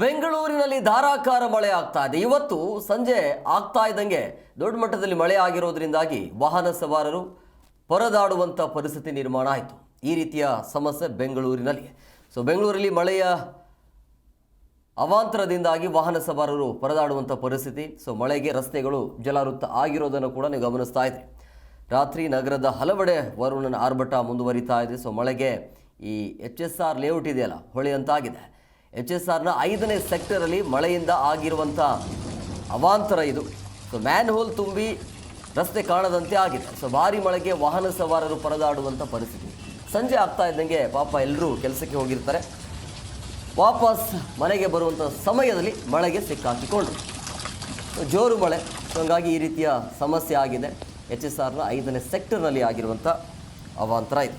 ಬೆಂಗಳೂರಿನಲ್ಲಿ ಧಾರಾಕಾರ ಮಳೆ ಆಗ್ತಾ ಇದೆ. ಇವತ್ತು ಸಂಜೆ ಆಗ್ತಾ ಇದ್ದಂಗೆ ದೊಡ್ಡ ಮಟ್ಟದಲ್ಲಿ ಮಳೆ ಆಗಿರೋದ್ರಿಂದಾಗಿ ವಾಹನ ಸವಾರರು ಪರದಾಡುವಂಥ ಪರಿಸ್ಥಿತಿ ನಿರ್ಮಾಣ ಆಯಿತು. ಈ ರೀತಿಯ ಸಮಸ್ಯೆ ಬೆಂಗಳೂರಿನಲ್ಲಿ. ಸೊ ಬೆಂಗಳೂರಲ್ಲಿ ಮಳೆಯ ಅವಾಂತರದಿಂದಾಗಿ ವಾಹನ ಸವಾರರು ಪರದಾಡುವಂಥ ಪರಿಸ್ಥಿತಿ. ಸೊ ಮಳೆಗೆ ರಸ್ತೆಗಳು ಜಲಾವೃತ ಆಗಿರೋದನ್ನು ಕೂಡ ನೀವು ಗಮನಿಸ್ತಾ ಇದ್ರಿ. ರಾತ್ರಿ ನಗರದ ಹಲವೆಡೆ ವರುಣನ ಆರ್ಭಟ ಮುಂದುವರಿತಾ ಇದೆ. ಸೊ ಮಳೆಗೆ ಈ ಎಚ್ ಎಸ್ ಆರ್ ಲೇಔಟ್ ಇದೆಯಲ್ಲ, ಹೊಳೆಯಂತಾಗಿದೆ. ಎಚ್ ಎಸ್ ಆರ್ನ ಐದನೇ ಸೆಕ್ಟರಲ್ಲಿ ಮಳೆಯಿಂದ ಆಗಿರುವಂಥ ಅವಾಂತರ ಇದು. ಸೊ ಮ್ಯಾನ್ ಹೋಲ್ ತುಂಬಿ ರಸ್ತೆ ಕಾಣದಂತೆ ಆಗಿದೆ. ಸೊ ಭಾರಿ ಮಳೆಗೆ ವಾಹನ ಸವಾರರು ಪರದಾಡುವಂಥ ಪರಿಸ್ಥಿತಿ. ಸಂಜೆ ಆಗ್ತಾ ಇದ್ದಂಗೆ ಪಾಪ ಎಲ್ಲರೂ ಕೆಲಸಕ್ಕೆ ಹೋಗಿರ್ತಾರೆ. ವಾಪಸ್ ಮನೆಗೆ ಬರುವಂಥ ಸಮಯದಲ್ಲಿ ಮಳೆಗೆ ಸಿಕ್ಕಾಕಿಕೊಂಡ್ರು. ಜೋರು ಮಳೆ. ಸೊ ಹಂಗಾಗಿ ಈ ರೀತಿಯ ಸಮಸ್ಯೆ ಆಗಿದೆ. ಎಚ್ ಎಸ್ ಆರ್ನ ಐದನೇ ಸೆಕ್ಟರ್ನಲ್ಲಿ ಆಗಿರುವಂಥ ಅವಾಂತರ ಇದು.